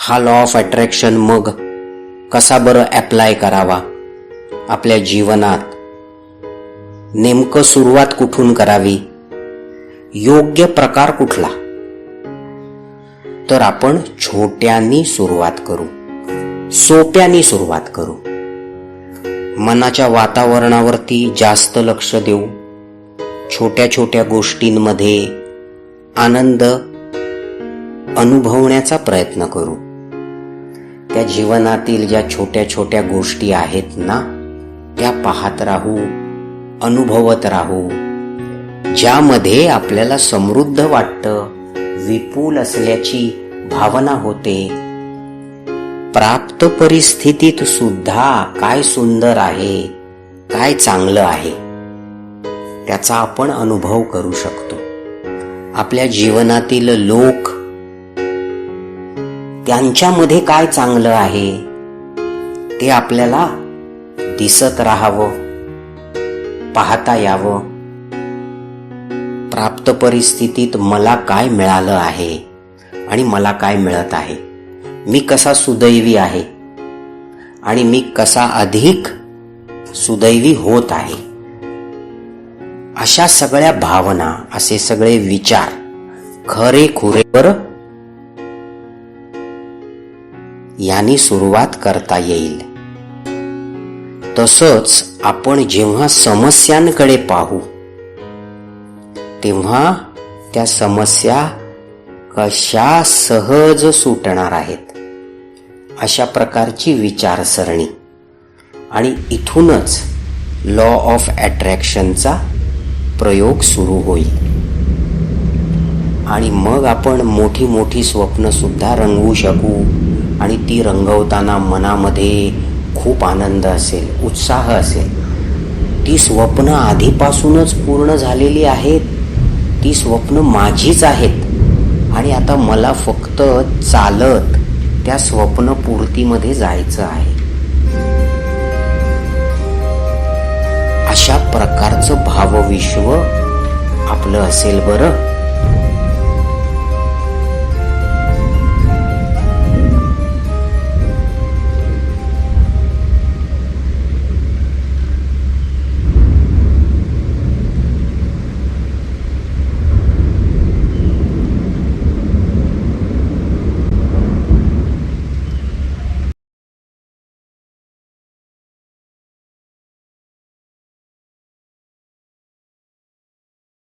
हा law of attraction मग कसा बरं ॲप्लाय करावा? आपल्या जीवनात नेमकं सुरुवात कुठून करावी? योग्य प्रकार कुठला? तर आपण छोट्यांनी सुरुवात करू. सोप्यानी सुरुवात करू. मनाच्या वातावरणावरती जास्त लक्ष देऊ. छोट्या छोट्या गोष्टींमध्ये आनंद अनुभवण्याचा प्रयत्न करू. त्या जीवनातील ज्या छोट्या छोट्या गोष्टी आहेत ना त्या पाहत राहू अनुभवत राहू ज्यामध्ये आपल्याला समृद्ध वाटतं विपुल असल्याची भावना होते. प्राप्त परिस्थितीत सुद्धा काय सुंदर आहे काय चांगलं आहे त्याचा आपण अनुभव करू शकतो. आपल्या जीवनातील लोक त्यांच्यामध्ये काय चांगलं आहे? ते आपल्याला दिसत राहावं पाहता यावं. प्राप्त परिस्थितीत मला काय मिळालं आहे आणि मला काय मिळत आहे? मी कसा सुदैवी आहे? आणि मी कसा अधिक सुदैवी होत आहे? अशा सगळ्या भावना असे सगळे विचार खरे खुरेवर यांनी सुरुवात करता येईल. तसंच आपण जेव्हा समस्यांकडे पाहू तेव्हा त्या समस्या कशा सहज सुटणार आहेत अशा प्रकारची विचारसरणी. आणि इथूनच लॉ ऑफ ॲट्रॅक्शनचा प्रयोग सुरू होईल. आणि मग आपण मोठी मोठी स्वप्नसुद्धा रंगवू शकू. आणि ती रंगवताना मनामध्ये खूप आनंद असेल उत्साह असेल. ती स्वप्न आधीपासूनच पूर्ण झालेली आहेत. ती स्वप्न माझीच आहेत. आणि आता मला फक्त चालत त्या स्वप्न पूर्तीमध्ये जायचं आहे. अशा प्रकारचं भावविश्व आपलं असेल बरं.